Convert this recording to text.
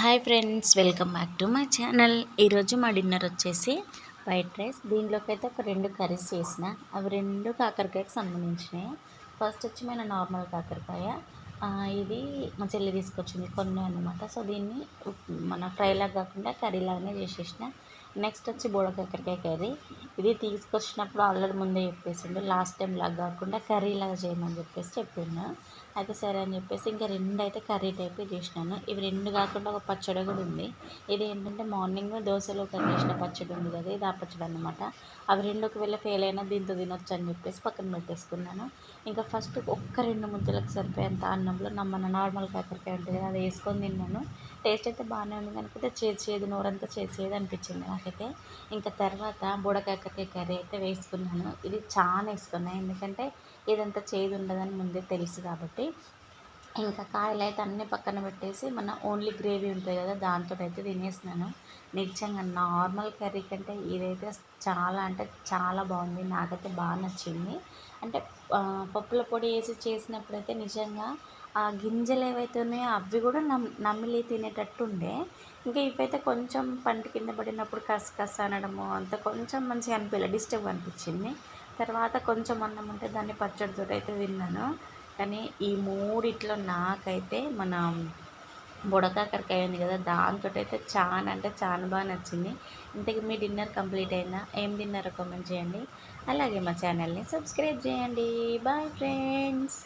Hi friends welcome back to my channel. ఈరోజు మా dinner వచ్చేసి వైట్ రైస్. దీంట్లోకి అయితే ఒక రెండు కర్రీస్ చేసిన. అవి రెండు కాకరకాయకి సంబంధించినవి ఫస్ట్ వచ్చి మన నార్మల్ కాకరకాయ. ఇది మా చెల్లి తీసుకొచ్చింది కొన్ని అనమాట సో దీన్ని మన ఫ్రైలాగా కాకుండా కర్రీలాగానే చేసేసిన. నెక్స్ట్ వచ్చి బోడకాకరకాయ కర్రీ. ఇది తీసుకొచ్చినప్పుడు ఆల్రెడీ ముందే చెప్పేసిండు లాస్ట్ టైం లాగా కాకుండా కర్రీలాగా చేయమని చెప్పేసి చెప్పిండు అయితే సరే అని చెప్పేసి ఇంకా రెండు అయితే కర్రీ టైప్ చేసినాను. ఇవి రెండు కాకుండా ఒక పచ్చడి కూడా ఉంది. ఇది ఏంటంటే మార్నింగ్ దోశలో కర్రీ చేసిన పచ్చడి ఉంది కదా ఇది ఆ పచ్చడి అనమాట అవి రెండు ఒకవేళ ఫెయిల్ అయినా దీంతో తినొచ్చు అని చెప్పేసి పక్కన పెట్టేసుకున్నాను. ఇంకా ఫస్ట్ ఒక్క రెండు ముద్దలకు సరిపోయేంత అన్నంలో నా మన నార్మల్ కాకరకాయ ఉంటుంది కదా అది వేసుకొని తిన్నాను. టేస్ట్ అయితే బాగానే ఉంది కనుక చేదు చేదు నోరంతా చేదు చేదు అనిపించింది నాకైతే ఇంకా తర్వాత బుడకాకరకాయ కర్రీ అయితే వేసుకున్నాను. ఇది చాలా వేసుకున్నాను ఎందుకంటే ఇదంతా చేదు ఉండదని ముందే తెలుసు కాబట్టి ఇంకా కాయలు అయితే అన్నీ పక్కన పెట్టేసి మన ఓన్లీ గ్రేవీ ఉంటుంది కదా దాంతో అయితే తినేసినాను నిజంగా నార్మల్ కర్రీ కంటే ఇదైతే చాలా అంటే చాలా బాగుంది. నాకైతే బాగా నచ్చింది. అంటే పప్పుల పొడి వేసి చేసినప్పుడైతే నిజంగా ఆ గింజలు ఏవైతే ఉన్నాయో అవి కూడా నమ్ నమిలి తినేటట్టు ఉండే. ఇంకా ఇవైతే కొంచెం పంట కింద పడినప్పుడు కస కస అనడము అంత కొంచెం మంచిగా అనిపించలేదు డిస్టర్బ్ అనిపించింది. తర్వాత కొంచెం అన్నం ఉంటే దాన్ని పచ్చడితో అయితే తిన్నాను. కానీ ఈ మూడిట్లో నాకైతే మన బుడకాకరకాయ ఉంది కదా దాంతో అయితే చాలా అంటే చాలా బాగా నచ్చింది. ఇంతకీ మీ డిన్నర్ కంప్లీట్ అయిందా? ఏం తిన్నారో కామెంట్ చేయండి? అలాగే మా ఛానల్ని సబ్స్క్రైబ్ చేయండి. Bye friends.